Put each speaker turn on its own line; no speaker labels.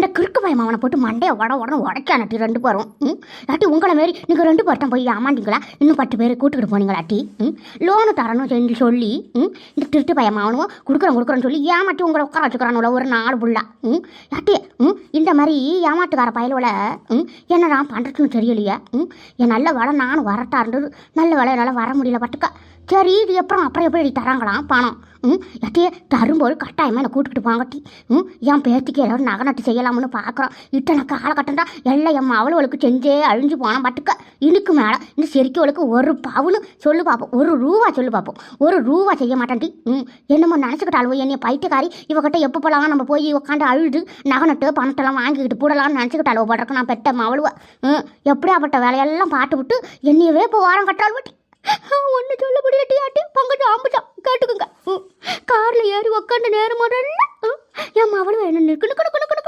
அந்த கிறுக்கு பயம் அவனை போட்டு மண்டையை உட உடனே உடைக்கானட்டி ரெண்டு பேரும். ம்? இல்லாட்டி உங்களை மாரி நீங்கள் ரெண்டு பேர்ட்டம் போய் ஏமாண்டிங்களா இன்னும் பத்து பேர் கூட்டுக்கிட்டு போனீங்களாட்டி ம்? லோனு தரணும் சொல்லி சொல்லி ம்? இந்த திருட்டு பயம் அவனும் கொடுக்குறேன் கொடுக்குறேன்னு சொல்லி ஏமாட்டி உங்களை உட்கார வச்சுக்கிறானுல ஒரு நாலு புள்ள. ம்? இல்லாட்டி ம்? இந்த மாதிரி ஏமாட்டுக்கார பயலோட ம்? என்ன நான் பண்ணுறதுன்னு தெரியலையே? ம்? என் நல்ல வேலை நானும் வரட்டா இருந்தது. நல்ல வேலை என்னால் வர முடியல பட்டுக்க சரி இது அப்புறம் அப்புறம் எப்படி தராங்களாம்? பணம் ம் எட்டியே தரும்போது கட்டாயமாக என்னை கூட்டுக்கிட்டு போங்கட்டி. ம் என் பேத்திக்கு ஏதாவது நகை நட்டு செய்யலாம்னு பார்க்குறோம் இத்தனை தான் எல்லாம் என் அவளுக்கு செஞ்சே அழிஞ்சு போனால் பட்டுக்க. இதுக்கு மேலே இந்த செருக்கிவளுக்கு ஒரு பவுனு சொல்லு பார்ப்போம் ஒரு ரூபா சொல்லு பார்ப்போம் ஒரு ரூபா செய்ய மாட்டேன்டி. ம் என்னமோ நினச்சிக்கிட்டாலும் என்னை பைத்தியக்காரி. இவகிட்ட எப்போ போகலாம் நம்ம போய் உட்காந்து அழுது நகை நட்டு பணத்தெல்லாம் வாங்கிக்கிட்டு போடலாம்னு நினச்சிக்கிட்டாலும் போடுறக்கு நான் பெத்த மவளுவ ம் எப்படியாப்பட்ட வேலையெல்லாம் பாட்டு விட்டு என்னையவே இப்போ வாரம் கட்டால் விட்டு ஒன்று கேட்டுக்கோங்க காரில் உக்காந்து நேரம் முதல்ல என் மவளும் என்ன நிற்கு